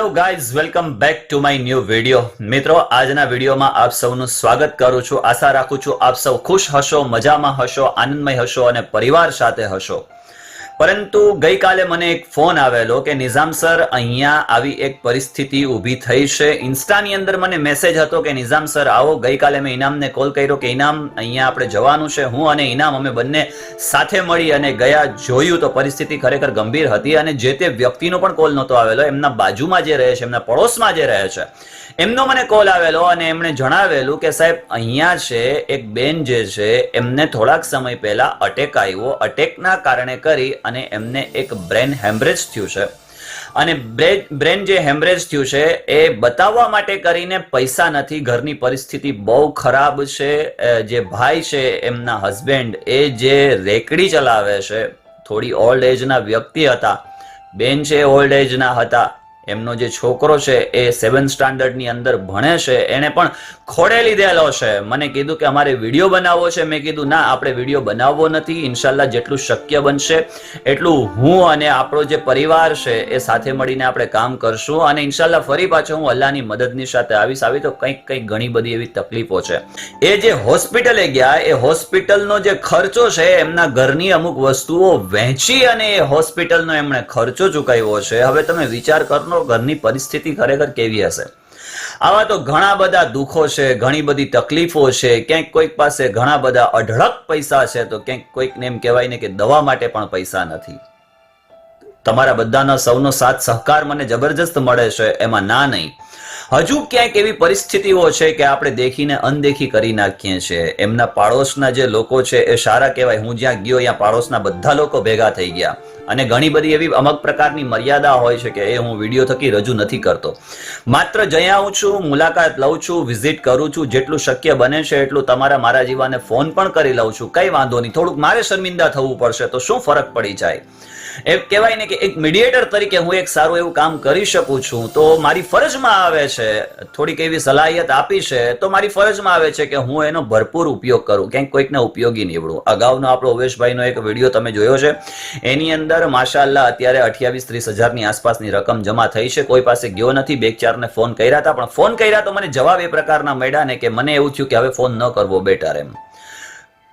Hello guys welcome back to my new video મિત્રો, આજના વિડીયોમાં આપ સૌનું સ્વાગત કરું છું. આશા રાખું છું આપ સૌ ખુશ હશો, મજામાં હશો, આનંદમય હશો અને પરિવાર સાથે હશો. પરંતુ ગઈકાલે મને એક ફોન આવેલો કે નિઝામ સર, અહીંયા આવી એક પરિસ્થિતિ ઊભી થઈ છે. ઇન્સ્ટાની અંદર મને મેસેજ હતો કે નિઝામ સર, આવો. ગઈકાલે મેં ઇનામને કોલ કર્યો કે ઇનામ, અહીંયા આપણે જવાનું છે. હું અને ઇનામ અમે બંને સાથે મળી અને ગયા જોયું તો પરિસ્થિતિ ખરેખર ગંભીર હતી અને જે તે વ્યક્તિનો પણ કોલ નહોતો આવેલો, એમના બાજુમાં જે રહે છે, એમના પડોશમાં જે રહે છે, એમનો મને કોલ આવેલો અને એમણે જણાવેલું કે સાહેબ, અહીંયા છે એક બેન જે છે, એમને થોડાક સમય પહેલા અટેક આવ્યો. અટેકના કારણે કરી અને એમને એક બ્રેન હેમરેજ થયું છે. અને બ્રેન જે હેમરેજ થયું છે, એ બતાવવા માટે કરીને પૈસા નથી, ઘરની પરિસ્થિતિ બહુ ખરાબ છે જે ભાઈ છે, એમના હસબેન્ડ, એ જે રેકડી ચલાવે છે, થોડી ઓલ્ડ એજના વ્યક્તિ હતા, બેન છે, ઓલ્ડ એજના હતા એમનો જે છોકરો છે એ સેવન સ્ટાન્ડર્ડની અંદર ભણે છે એને પણ ખોડે લીધેલો છે. મને કીધું કે અમારે વીડિયો બનાવવો છે. મેં કીધું, ના, આપણે વીડિયો બનાવવો નથી. ઇન્શાલ્લાહ જેટલું શક્ય બનશે, એટલું હું અને આપણો જે પરિવાર છે એ સાથે મળીને આપણે કામ કરશું અને ઇન્શાલ્લાહ ફરી પાછો હું અલ્લાહની મદદની સાથે આવીશ. આવી તો કંઈક કંઈક ઘણી બધી એવી તકલીફો છે. એ જે હોસ્પિટલે ગયા, એ હોસ્પિટલનો જે ખર્ચો છે, એમના ઘરની અમુક વસ્તુઓ વહેંચી અને એ હોસ્પિટલનો એમણે ખર્ચો ચૂકવ્યો છે. હવે તમે વિચાર કરો ઘરની પરિસ્થિતિ ખરેખર કેવી હશે? આવા તો ઘણા બધા દુઃખો છે, ઘણી બધી તકલીફો છે, ક્યાંક કોઈક પાસે ઘણા બધા અઢળક પૈસા છે, તો ક્યાંક કોઈકને એમ કહેવાય ને કે દવા માટે પણ પૈસા નથી. તમારા બધાનો સૌનો સાથ સહકાર મને જબરજસ્ત મળે છે, એમાં ના નહીં. હજુ ક્યાંક એવી પરિસ્થિતિઓ છે કે આપણે દેખીને અનદેખી કરી નાખીએ છીએ. એમના પાડોશના જે લોકો છે, એ સારા કહેવાય. હું જ્યાં ગયો, ત્યાં પાડોશના બધા લોકો ભેગા થઈ ગયા. અને ઘણી બધી એવી અમુક પ્રકારની મર્યાદા હોય છે કે એ હું વીડિયો થકી રજૂ નથી કરતો. માત્ર જઈ આવું છું, મુલાકાત લઉં છું, વિઝિટ કરું છું, જેટલું શક્ય બને છે એટલું તમારા મારા જીવાને ફોન પણ કરી લઉં છું. કઈ વાંધો નહીં, થોડુંક મારે શર્મિંદા થવું પડશે તો શું ફરક પડી જાય? એ કહેવાય ને કે એક મીડિયેટર તરીકે હું એક સારું એવું કામ કરી શકું છું તો મારી ફરજમાં આવે છે, થોડીક એવી સલાહિયત આપી છે તો મારી ફરજમાં આવે છે કે હું એનો ભરપૂર ઉપયોગ કરું. ક્યાંક કોઈકને ઉપયોગી નીવડું. અગાઉનો આપણો ઉવેશભાઈનો એક વીડિયો તમે જોયો છે. એની અંદર માશાલ્લાહ અત્યારે અઠ્યાવીસ ત્રીસ હજારની આસપાસની રકમ જમા થઈ છે. કોઈ પાસે ગયો નથી, બે ચારને ફોન કર્યા હતા, પણ ફોન કર્યા તો મને જવાબ એ પ્રકારના મળ્યા ને કે મને એવું થયું કે હવે ફોન ન કરવો બેટર એમ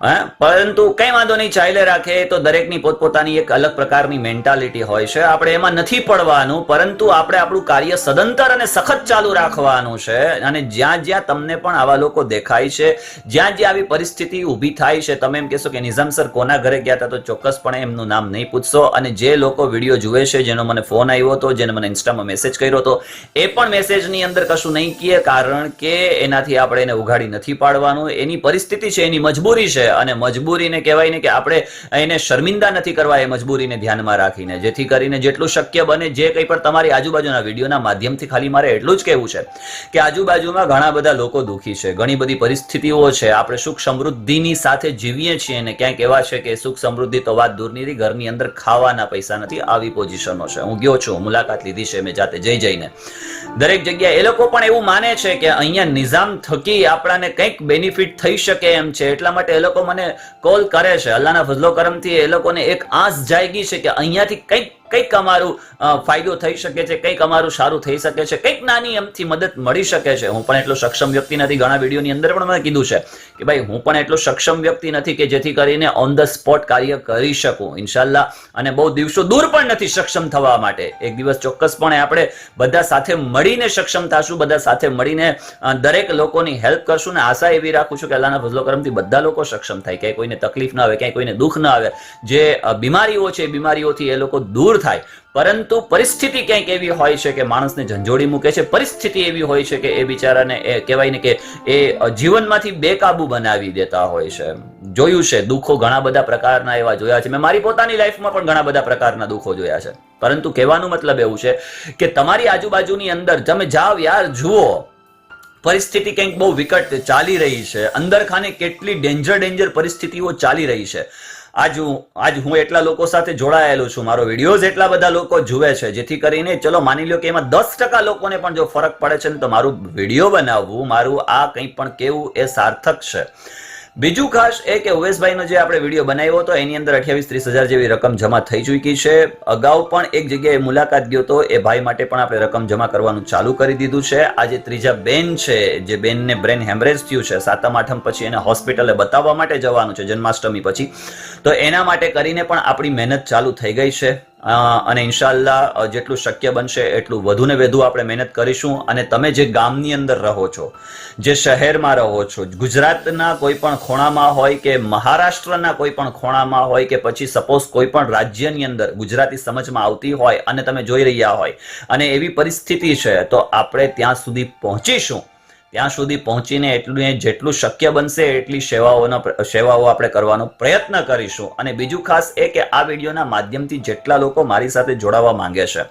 પરંતુ કઈ વાંધો નહીં ચાલે રાખે તો દરેકની પોતપોતાની એક અલગ પ્રકારની મેન્ટાલિટી હોય છે. આપણે એમાં નથી પડવાનું, પરંતુ આપણે આપણું કાર્ય સદંતર અને સખત ચાલુ રાખવાનું છે. અને જ્યાં જ્યાં તમને પણ આવા લોકો દેખાય છે, જ્યાં જ્યાં આવી પરિસ્થિતિ ઊભી થાય છે, તમે એમ કહેશો કે નિઝામ સર કોના ઘરે ગયા હતા તો ચોક્કસપણે એમનું નામ નહીં પૂછશો. અને જે લોકો વીડિયો જુએ છે, જેનો મને ફોન આવ્યો હતો, જેને મને ઇન્સ્ટામાં મેસેજ કર્યો હતો, એ પણ મેસેજની અંદર કશું નહીં કહે કારણ કે એનાથી આપણે એને ઉઘાડી નથી પાડવાનું. એની પરિસ્થિતિ છે, એની મજબૂરી છે. અને મજબૂરીને કહેવાય ને કે આપણે એને શર્મિંદા નથી કરવા એ મજબૂરીને ધ્યાનમાં રાખીને. જેથી કરીને જેટલું શક્ય બને જે કંઈ પણ તમારી આજુબાજુના વિડીયોના માધ્યમથી ખાલી મારે એટલું જ કહેવું છે કે આજુબાજુમાં ઘણા બધા લોકો દુઃખી છે. ઘણી બધી પરિસ્થિતિઓ છે. આપણે સુખ સમૃદ્ધિની સાથે જીવીએ છીએ ને ક્યાંક એવા છે કે સુખ સમૃદ્ધિ તો વાત દૂરની ઘરની અંદર ખાવાના પૈસા નથી, આવી પોઝિશનો છે. હું ગયો છું, મુલાકાત લીધી છે મેં જાતે જઈ જઈને. દરેક જગ્યાએ એ લોકો પણ એવું માને છે કે અહીંયા નિઝામ થકી આપણાને કંઈક બેનિફિટ થઈ શકે એમ છે. એટલા માટે એ લોકો મને કોલ કરે છે. અલ્લાહના ફઝલો કરમથી એ લોકોને એક આસ જાગી છે કે અહીંયાથી કંઈક કંઈક અમારું ફાયદો થઈ શકે છે, કંઈક અમારું સારું થઈ શકે છે, કંઈક નાની એમથી મદદ મળી શકે છે. હું પણ એટલો સક્ષમ વ્યક્તિ નથી. ઘણા વિડીયોની અંદર પણ મેં કીધું છે કે ભાઈ, હું પણ એટલો સક્ષમ વ્યક્તિ નથી કે જેથી કરીને ઓન ધ સ્પોટ કાર્ય કરી શકું. ઇન્શાલ્લાહ, અને બહુ દિવસો દૂર પણ નથી સક્ષમ થવા માટે. એક દિવસ ચોક્કસપણે આપણે બધા સાથે મળીને સક્ષમ થશું, બધા સાથે મળીને દરેક લોકોની હેલ્પ કરશું ને આશા એવી રાખું છું કે અલ્લાહના ફઝલો કરમથી બધા લોકો સક્ષમ થાય. ક્યાંય કોઈને તકલીફ ના આવે, ક્યાંય કોઈને દુઃખ ના આવે. જે બીમારીઓ છે, એ બીમારીઓથી એ લોકો દૂર થાય. પરંતુ પરિસ્થિતિ ક્યાંક એવી હોય છે કે માણસને ઝંઝોડી મૂકે છે. પરિસ્થિતિ એવી હોય છે કે એ બિચારાને એ કહેવાય ને કે એ જીવનમાંથી બેકાબુ બનાવી દેતા હોય છે. જોયું છે, દુઃખો ઘણા બધા પ્રકારના એવા જોયા છે. મેં મારી પોતાની લાઈફમાં પણ ઘણા બધા પ્રકારના દુઃખો જોયા છે. પરંતુ કહેવાનું મતલબ એવું છે કે તમારી આજુબાજુની અંદર તમે જાઓ યાર, જુઓ. પરિસ્થિતિ કંઈક બહુ વિકટ ચાલી રહી છે. અંદર ખાને કેટલી ડેન્જર ડેન્જર પરિસ્થિતિઓ ચાલી રહી છે. આજ હું આજ હું એટલા લોકો સાથે જોડાયેલો છું. મારો વિડીયોઝ એટલા બધા લોકો જુએ છે, જેથી કરીને ચલો માની લો કે એમાં દસ ટકા લોકોને પણ જો ફરક પડે છે ને તો મારું વીડિયો બનાવવું, મારું આ કંઈ પણ કેવું એ સાર્થક છે. બીજું ખાસ એ કે ઉવેશભાઈનો જે આપણે વીડિયો બનાવ્યો હતો, એની અંદર અઠ્યાવીસ ત્રીસ હજાર જેવી રકમ જમા થઈ ચૂકી છે. અગાઉ પણ એક જગ્યાએ મુલાકાત ગયો તો એ ભાઈ માટે પણ આપણે રકમ જમા કરવાનું ચાલુ કરી દીધું છે. આજે ત્રીજા બેન છે, જે બેનને બ્રેન હેમરેજ થયું છે. સાતમ, આઠમ પછી એને હોસ્પિટલે બતાવવા માટે જવાનું છે, જન્માષ્ટમી પછી. તો એના માટે કરીને પણ આપણી મહેનત ચાલુ થઈ ગઈ છે. અને ઇન્શાલ્લાહ જેટલું શક્ય બનશે એટલું વધુ ને વધુ આપણે મહેનત કરીશું અને તમે જે ગામની અંદર રહો છો, જે શહેરમાં રહો છો, ગુજરાતના કોઈ પણ ખૂણામાં હોય કે મહારાષ્ટ્રના કોઈ પણ ખૂણામાં હોય કે પછી સપોઝ કોઈ પણ રાજ્યની અંદર ગુજરાતી સમજમાં આવતી હોય અને તમે જોઈ રહ્યા હોય અને એવી પરિસ્થિતિ છે, તો આપણે ત્યાં સુધી પહોંચીશું. ત્યાં સુધી પહોંચીને એટલું જેટલું શક્ય બનશે એટલી સેવાઓનો સેવાઓ આપણે કરવાનો પ્રયત્ન કરીશું. અને બીજું ખાસ એ કે આ વિડીયોના માધ્યમથી જેટલા લોકો મારી સાથે જોડાવા માંગે છે.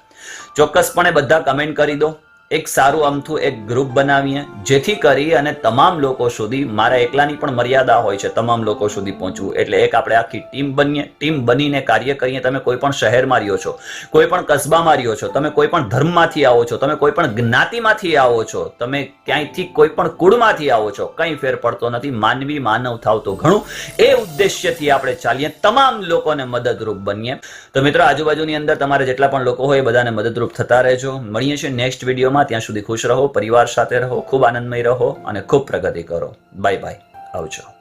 ચોક્કસપણે બધા કમેન્ટ કરી દો. એક સારું અમથું એક ગ્રુપ બનાવીએ, જેથી કરી અને તમામ લોકો સુધી મારા એકલાની પણ મર્યાદા હોય છે, તમામ લોકો સુધી પહોંચવું. એટલે એક આપણે આખી ટીમ બનીએ, ટીમ બનીને કાર્ય કરીએ, તમે કોઈ પણ શહેરમાં રહ્યો છો, કોઈ પણ કસ્બામાં રહ્યો છો, તમે કોઈ પણ ધર્મમાંથી આવો છો, તમે કોઈ પણ જ્ઞાતિમાંથી આવો છો, તમે ક્યાંયથી કોઈ પણ કુળમાંથી આવો છો, કંઈ ફેર પડતો નથી, માનવી માનવ થાવ તો ઘણું. એ ઉદ્દેશ્યથી આપણે ચાલીએ, તમામ લોકોને મદદરૂપ બનીએ. તો મિત્રો, આજુબાજુની અંદર તમારે જેટલા પણ લોકો હોય એ બધાને મદદરૂપ થતા રહેજો. મળીએ છીએ નેક્સ્ટ વિડીયોમાં ત્યાં સુધી ખુશ રહો, પરિવાર સાથે રહો, ખૂબ આનંદમય રહો અને ખૂબ પ્રગતિ કરો. બાય બાય આવજો.